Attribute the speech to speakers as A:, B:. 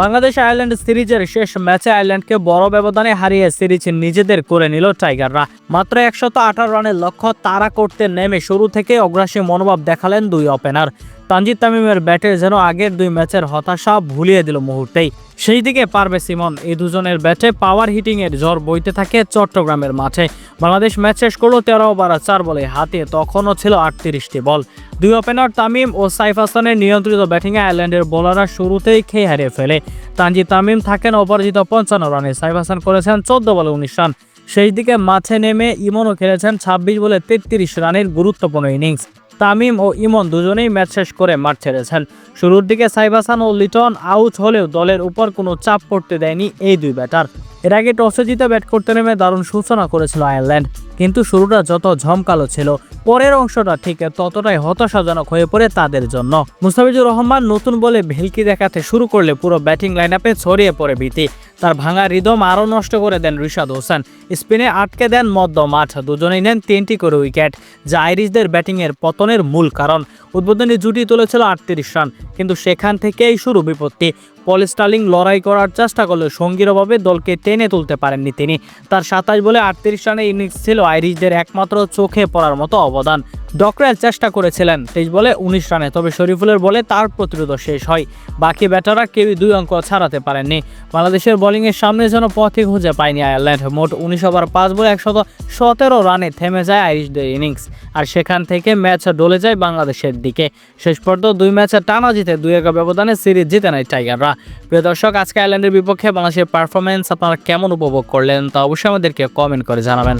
A: Bangladesh Ireland সিরিজের শেষ ম্যাচে আয়ারল্যান্ডকে বড় ব্যবধানে হারিয়ে সিরিজ নিজেদের করে নিল টাইগাররা। মাত্র একশত রানের লক্ষ্য তারা করতে নেমে শুরু থেকে অগ্রাসী মনোভাব দেখালেন দুই ওপেনার। তানজিদ তামিমের ব্যাটে যেন আগের দুই ম্যাচের হতাশা ভুলিয়ে দিল মুহূর্তেই। সেই দিকে পারবে সিমন, এই দুজনের ব্যাটে পাওয়ার হিটিংয়ের ঝড় বইতে থাকে চট্টগ্রামের মাঠে। বাংলাদেশ ম্যাচ শেষ করল তেরো ওভার চার বলে হাতে তখনও ছিল আটত্রিশটি বল। দুই ওপেনার তামিম ও সাইফ হাসানের নিয়ন্ত্রিত ব্যাটিংয়ে আয়ারল্যান্ডের বোলাররা শুরুতেই খেয়ে হারিয়ে ফেলে। তানজিদ তামিম থাকেন অপরাজিত পঞ্চান্ন রানে, সাইফ হাসান করেছেন চোদ্দ বলে উনিশ রান। সেই দিকে মাঠে নেমে ইমনও খেলেছেন ছাব্বিশ বলে তেত্রিশ রানের গুরুত্বপূর্ণ ইনিংস। তামিম ও ইমন দুজনেই ম্যাচ শেষ করে মাঠ ছেড়েছেন। শুরুর দিকে সাইবাসান ও লিটন আউট হলেও দলের উপর কোনো চাপ পড়তে দেয়নি এই দুই ব্যাটার। এর আগে টসে জিতে ব্যাট করতে নেমে দারুণ সূচনা করেছিল আয়ারল্যান্ড, কিন্তু শুরুটা যত ঝমকালো ছিল, পরের অংশটা ঠিক ততটাই হতাশাজনক হয়ে পড়ে তাদের জন্য। মুস্তাফিজুর রহমান নতুন বলে ভেলকি দেখাতে শুরু করলে পুরো ব্যাটিং লাইন ছড়িয়ে পড়ে ভীতি। তার ভাঙা রিদম আরও নষ্ট করে দেন রিশাদ হোসেন। স্পিনে আটকে দেন মধ্য মাঠ দুজনেই নেন তিনটি করে উইকেট, যা আইরিশদের ব্যাটিংয়ের পতনের মূল কারণ। উদ্বোধনী জুটি তুলেছিল আটত্রিশ রান, কিন্তু সেখান থেকেই শুরু বিপত্তি। পল স্টার্লিং লড়াই করার চেষ্টা করলেও সঙ্গীর অভাবে দলকে টেনে তুলতে পারেননি তিনি। তার সাতাশ বলে আটত্রিশ রানের ইনিংস ছিল আইরিশদের একমাত্র চোখে পড়ার মতো অবদান। ডকরেল চেষ্টা করেছিলেন তেইশ বলে উনিশ রানে, তবে শরীফুলের বলে তার প্রতিরোধ শেষ হয়। বাকি ব্যাটাররা কেউই দুই অঙ্ক ছাড়াতে পারেননি। বাংলাদেশের বোলিংয়ের সামনে যেন পথে খুঁজে পায়নি আয়ারল্যান্ড। মোট উনিশ ওভার, পাঁচ বলে একশত সতেরো রানে থেমে যায় আইরিশদের ইনিংস। আর সেখান থেকে ম্যাচ ডলে যায় বাংলাদেশের দিকে। শেষ পর্যন্ত দুই ম্যাচে টানা জিতে দুই এক ব্যবধানে সিরিজ জিতে নেয় টাইগাররা। প্রিয় দর্শক, আজকে আয়ারল্যান্ডের বিপক্ষে বাংলাদেশের পারফরমেন্স আপনারা কেমন উপভোগ করলেন তা অবশ্যই আমাদেরকে কমেন্ট করে জানাবেন।